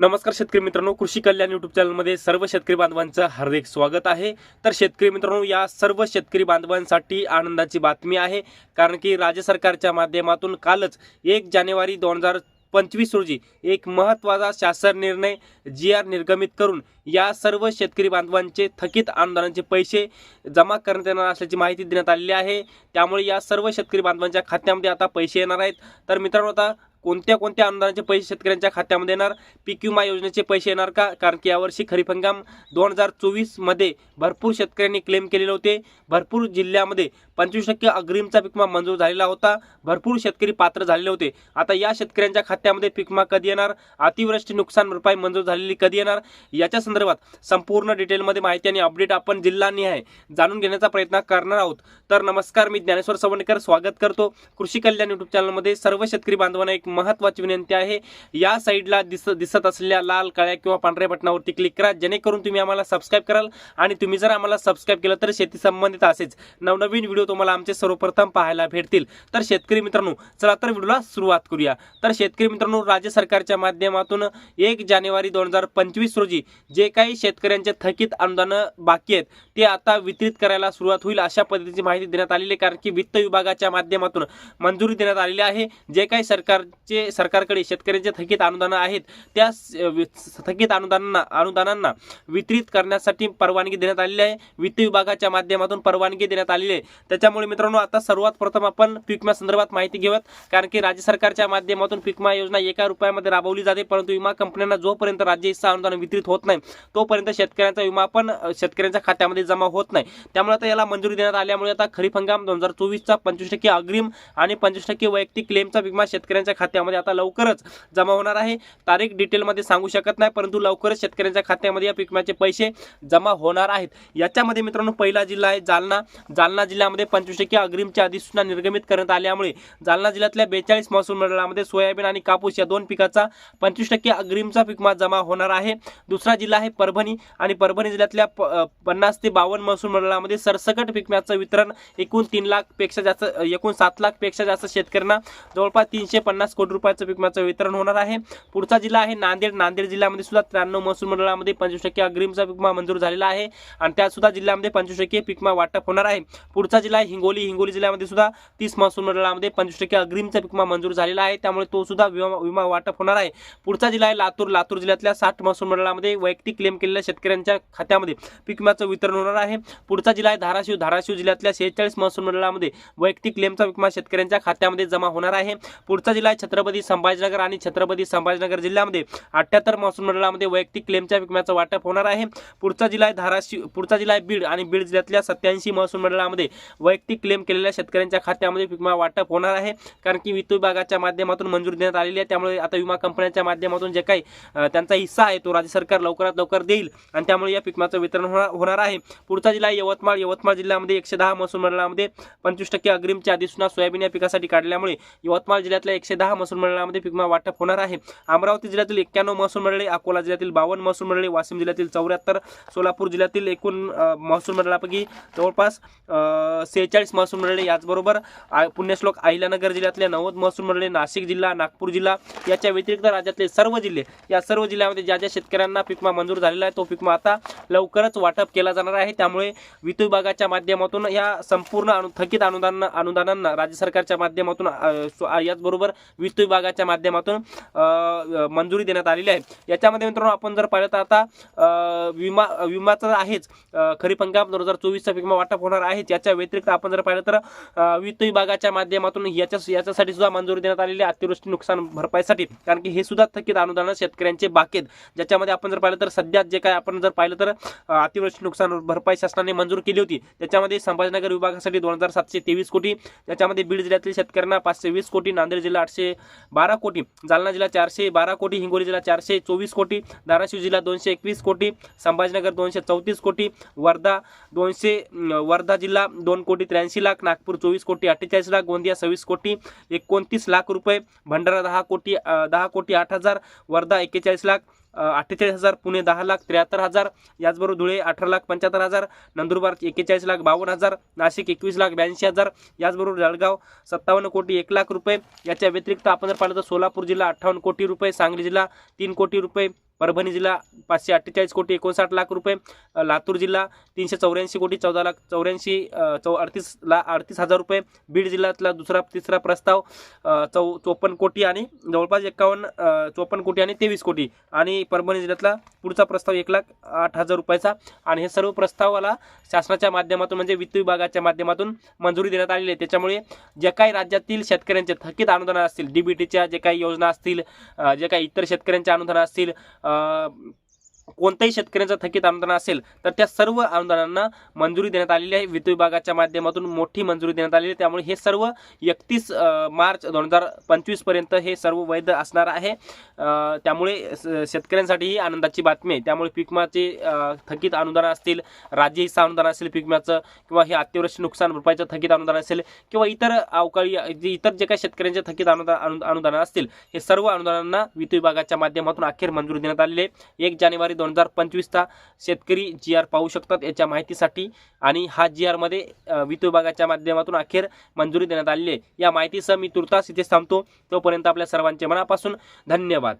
नमस्कार शेतकरी मित्रांनो कृषी कल्याण युट्यूब चॅनलमध्ये सर्व शेतकरी बांधवांचं हार्दिक स्वागत आहे. तर शेतकरी मित्रांनो या सर्व शेतकरी बांधवांसाठी आनंदाची बातमी आहे कारण की राज्य सरकारच्या माध्यमातून कालच एक जानेवारी दोन हजार पंचवीस रोजी एक महत्त्वाचा शासन निर्णय जी आर निर्गमित करून या सर्व शेतकरी बांधवांचे थकीत अनुदानाचे पैसे जमा करण्यात येणार असल्याची माहिती देण्यात आलेली आहे. त्यामुळे या सर्व शेतकरी बांधवांच्या खात्यामध्ये आता पैसे येणार आहेत. तर मित्रांनो आता कोणत्या कोणत्या अनुदानाचे पैसे शेतकऱ्यांच्या खात्यामध्ये येणार? पीक विमा योजनेचे पैसे येणार का? कारण की यावर्षी खरीप हंगाम दोन हजार चोवीसमध्ये भरपूर शेतकऱ्यांनी क्लेम केलेले होते. भरपूर जिल्ह्यामध्ये पंचवीस टक्के अग्रिमचा पीक विमा मंजूर झालेला होता. भरपूर शेतकरी पात्र झालेले होते. आता या शेतकऱ्यांच्या खात्यामध्ये पीक विमा कधी येणार? अतिवृष्टी नुकसान भरपाई मंजूर झालेली कधी येणार? याच्या संदर्भात संपूर्ण डिटेलमध्ये माहिती आणि अपडेट आपण जिल्हानिहाय जाणून घेण्याचा प्रयत्न करणार आहोत. तर नमस्कार मी ज्ञानेश्वर सवणकर स्वागत करतो. कृषी कल्याण युट्यूब चॅनलमध्ये सर्व शेतकरी बांधवांना एक महत्त्वाची विनंती आहे. या साईडला दिस दिसत असलेल्या लाल काळ्या किंवा पांढऱ्या बटनावरती क्लिक करा. जेणेकरून तुम्ही आम्हाला सबस्क्राईब कराल आणि तुम्ही जर आम्हाला सबस्क्राईब केलं तर शेती संबंधित असेच नवनवीन व्हिडिओ तुम्हाला आमचे सर्वप्रथम पाहायला भेटतील. तर शेतकरी मित्रांनो चला तर व्हिडिओला सुरुवात करूया. तर शेतकरी मित्रांनो राज्य सरकारच्या माध्यमातून एक जानेवारी दोन हजार पंचवीस रोजी जे काही शेतकऱ्यांचे थकीत अनुदान बाकी आहेत ते आता वितरित करायला सुरुवात होईल अशा पद्धतीची माहिती देण्यात आलेली आहे. कारण की वित्त विभागाच्या माध्यमातून मंजुरी देण्यात आलेली आहे. जे काही सरकार जे सरकारकडे शेतकऱ्यांचे थकीत अनुदानं आहेत त्या वि- थकीत अनुदानांना अनुदानांना वितरित करण्यासाठी परवानगी देण्यात आलेली आहे. वित्त विभागाच्या माध्यमातून परवानगी देण्यात आलेली आहे. त्याच्यामुळे मित्रांनो आता सर्वात प्रथम आपण पीक विमा संदर्भात माहिती घेऊयात. कारण की राज्य सरकारच्या माध्यमातून पीकमा योजना एका रुपयामध्ये राबवली जाते परंतु विमा कंपन्यांना जोपर्यंत राज्य हिस्सा अनुदान वितरित होत नाही तोपर्यंत शेतकऱ्यांचा विमा पण शेतकऱ्यांच्या खात्यामध्ये जमा होत नाही. त्यामुळे आता याला मंजुरी देण्यात आल्यामुळे आता खरीप हंगाम दोन हजार चोवीसचा पंचवीस टक्के अग्रिम आणि पंचवीस टक्के वैयक्तिक क्लेमचा विमा शेतकऱ्यांच्या खात्यामध्ये आता लवकरच जमा होणार आहे. तारीख डिटेलमध्ये सांगू शकत नाही परंतु लवकरच शेतकऱ्यांच्या खात्यामध्ये या पीक विम्याचे पैसे जमा होणार आहेत. याच्यामध्ये मित्रांनो पहिला जिल्हा आहे जालना. जालना जिल्ह्यामध्ये पंचवीस टक्के अग्रिमची अधिसूचना निर्गमित करण्यात आल्यामुळे जालना जिल्ह्यातल्या बेचाळीस महसूल मंडळामध्ये सोयाबीन आणि कापूस या दोन पिकाचा पंचवीस टक्के अग्रिमचा पिकमा जमा होणार आहे. दुसरा जिल्हा आहे परभणी आणि परभणी जिल्ह्यातल्या प- पन्नास ते बावन्न महसूल मंडळामध्ये सरसकट पिकम्याचं वितरण एकूण तीन लाखपेक्षा जास्त एकूण सात लाखपेक्षा जास्त शेतकऱ्यांना जवळपास तीनशे पन्नास कोटी रुपयाचं पीक वितरण होणार आहे. पुढचा जिल्हा आहे नांदेड. नांदेड जिल्ह्यामध्ये सुद्धा त्र्याण्णव महसूल मंडळामध्ये पंचवीस टक्के अग्रिमचा पीक मंजूर झालेला आहे आणि त्यात सुद्धा जिल्ह्यामध्ये पंचवीस टक्के पीक विमा वाटप होणार आहे. पुढचा जिल्हा आहे हिंगोली. हिंगोली जिल्ह्यामध्ये सुद्धा तीस महसूल मंडळामध्ये पंचवीस टक्के अग्रिमचा पिकमा मंजूर झालेला आहे. त्यामुळे तो सुद्धा विमा विमा वाटप होणार आहे. पुढचा जिल्हा आहे लातूर. लातूर जिल्ह्यातल्या साठ महसूल मंडळामध्ये वैयक्तिक क्लेम केलेल्या शेतकऱ्यांच्या खात्यामध्ये पिकमाचं वितरण होणार आहे. पुढचा जिल्हा आहे धाराशिव. धाराशिव जिल्ह्यातल्या शेहेचाळीस महसूल मंडळामध्ये वैयक्तिक क्लेमचा विमा शेतकऱ्यांच्या खात्यामध्ये जमा होणार आहे. पुढचा जिल्हा आहे छत्रपती संभाजीनगर आणि छत्रपती संभाजीनगर जिल्ह्यामध्ये अठ्ठ्याहत्तर महसूल मंडळामध्ये वैयक्तिक क्लेमच्या विकम्याचं वाटप होणार आहे. पुढचा जिल्हा आहे धाराशिव पुढचा जिल्हा आहे बीड आणि बीड जिल्ह्यातल्या सत्याऐंशी महसूल मंडळामध्ये वैयक्तिक क्लेम केलेल्या शेतकऱ्यांच्या खात्यामध्ये पीक विमा वाटप होणार आहे. कारण की वित्त विभागाच्या माध्यमातून मंजूर देण्यात आलेली आहे. त्यामुळे आता विमा कंपन्यांच्या माध्यमातून जे काही त्यांचा हिस्सा आहे तो राज्य सरकार लवकरात लवकर देईल आणि त्यामुळे या पिकमाचं वितरण होणार होणार आहे. पुढचा जिल्हा यवतमाळ यवतमाळ जिल्ह्यामध्ये एकशे दहा महसूल मंडळामध्ये पंचवीस टक्के अग्रिमची अधिसूचना सोयाबीन या पिकासाठी काढल्यामुळे यवतमाळ जिल्ह्यातल्या एकशे दहा महसूल मंडळामध्ये पिकमा वाटप होणार आहे. अमरावती जिल्ह्यातील एक्क्याण्णव महसूल मंडळे अकोला जिल्ह्यातील बावन्न महसूल मंडळे वाशिम जिल्ह्यातील चौऱ्याहत्तर सोलापूर जिल्ह्यातील एकूण महसूल मंडळापैकी जवळपास सेहेचाळीस महसूल मंडळे याचबरोबर पुण्यश्लोक अहिल्यानगर जिल्ह्यातले नव्वद महसूल मंडळे नाशिक जिल्हा नागपूर जिल्हा याच्या व्यतिरिक्त राज्यातले सर्व जिल्हे या सर्व जिल्ह्यामध्ये ज्या ज्या शेतकऱ्यांना पिकमा मंजूर झालेला आहे तो पिकमा आता लवकरच वाटप केला जाणार आहे. त्यामुळे वित्त विभागाच्या माध्यमातून या संपूर्ण अनु थकित अनुदान अनुदानांना राज्य सरकारच्या माध्यमातून याचबरोबर वित्त वित्त विभागाच्या माध्यमातून मंजुरी देण्यात आलेली आहे. याच्यामध्ये मित्रांनो आपण जर पाहिलं तर आता विमा विमाचा आहेच. खरीप हंगाम दोन हजार चोवीसचा विमा वाटप होणार आहेच. याच्या व्यतिरिक्त आपण जर पाहिलं तर वित्त विभागाच्या माध्यमातून याच्या याच्यासाठी सुद्धा मंजुरी देण्यात आलेली आहे. अतिवृष्टी नुकसान भरपाईसाठी. कारण की हे सुद्धा थकीत अनुदान शेतकऱ्यांचे बाकी आहेत. ज्याच्यामध्ये आपण जर पाहिलं तर सध्या जे काय आपण जर पाहिलं तर अतिवृष्टी नुकसान भरपाई शासनाने मंजूर केली होती. त्याच्यामध्ये संभाजीनगर विभागासाठी दोन हजार सातशे तेवीस कोटी. त्याच्यामध्ये बीड जिल्ह्यातील शेतकऱ्यांना पाचशे वीस कोटी. नांदेड जिल्हा आठशे बारा कोटी. जालना जिल्हा चारशे बारा कोटी हिंगोली जिल्हा चारशे चोवीस कोटी धाराशिव जिल्हा दोनशे एकवीस कोटी संभाजीनगर दोनशे चौतीस कोटी वर्धा दोनशे वर्धा जिल्हा दोन कोटी त्र्याऐंशी लाख नागपूर चोवीस कोटी अठ्ठेचाळीस लाख गोंदिया सव्वीस कोटी एकोणतीस लाख रुपये भंडारा दहा कोटी दहा कोटी आठ हजार वर्धा एक्केचाळीस लाख अठ्ठेचाळीस हजार पुणे दहा लाख त्र्याहत्तर हजार याचबरोबर धुळे अठरा लाख पंच्याहत्तर हजार नंदुरबार एक्केचाळीस लाख बावन्न हजार नाशिक एकवीस लाख ब्याऐंशी हजार याचबरोबर जळगाव सत्तावन्न कोटी एक लाख रुपये. याच्या व्यतिरिक्त आपण जर पाहिलं तर सोलापूर जिल्हा अठ्ठावन्न कोटी रुपये सांगली जिल्हा तीन कोटी रुपये परभणी जिल्हा पाचशे अठ्ठेचाळीस कोटी एकोणसाठ लाख रुपये लातूर जिल्हा तीनशे चौऱ्याऐंशी कोटी चौदा लाख चौऱ्याऐंशी चौ अडतीस ला अडतीस हजार रुपये बीड जिल्ह्यातला दुसरा तिसरा प्रस्ताव चौ चोपन्न कोटी आणि जवळपास एकावन्न चोपन्न कोटी आणि तेवीस कोटी आणि परभणी जिल्ह्यातला पुढचा प्रस्ताव एक लाख आठ हजार रुपयाचा. आणि हे सर्व प्रस्तावाला शासनाच्या माध्यमातून म्हणजे वित्त विभागाच्या माध्यमातून मंजुरी देण्यात आलेली आहे. त्याच्यामुळे जे काही राज्यातील शेतकऱ्यांचे थकीत अनुदान असतील डीबीटीच्या जे काही योजना असतील जे काही इतर शेतकऱ्यांच्या अनुदान असतील कोणत्याही शेतकऱ्यांचं थकीत आमदान असेल तर त्या सर्व अनुदानांना मंजुरी देण्यात आलेली आहे. वित्त विभागाच्या माध्यमातून मोठी मंजुरी देण्यात आलेली आहे. त्यामुळे हे सर्व एकतीस मार्च दोन हजार पंचवीसपर्यंत हे सर्व वैध असणार आहे. त्यामुळे स- शेतकऱ्यांसाठी ही आनंदाची बातमी आहे. त्यामुळे पिकमाचे थकीत अनुदान असतील राज्य हिस्सा अनुदान असेल पीक किंवा हे अतिवृष्टी नुकसान भरपाईचं थकीत अनुदान असेल किंवा इतर अवकाळी जे इतर जे काही शेतकऱ्यांचे थकीत अनुदान अनुदानं अनुदान असतील हे सर्व अनुदानांना वित्त विभागाच्या माध्यमातून अखेर मंजुरी देण्यात आलेली आहे. एक जानेवारी दोन हजार पंचवीसचा शेतकरी जी आर पाहू शकतात याच्या माहितीसाठी. आणि हा जी आरमध्ये वित्त विभागाच्या माध्यमातून अखेर मंजुरी देण्यात आलेली आहे. या माहितीसह मी तुर्तास इथे थांबतो. तोपर्यंत आपल्या सर्वांचे मनापासून धन्यवाद.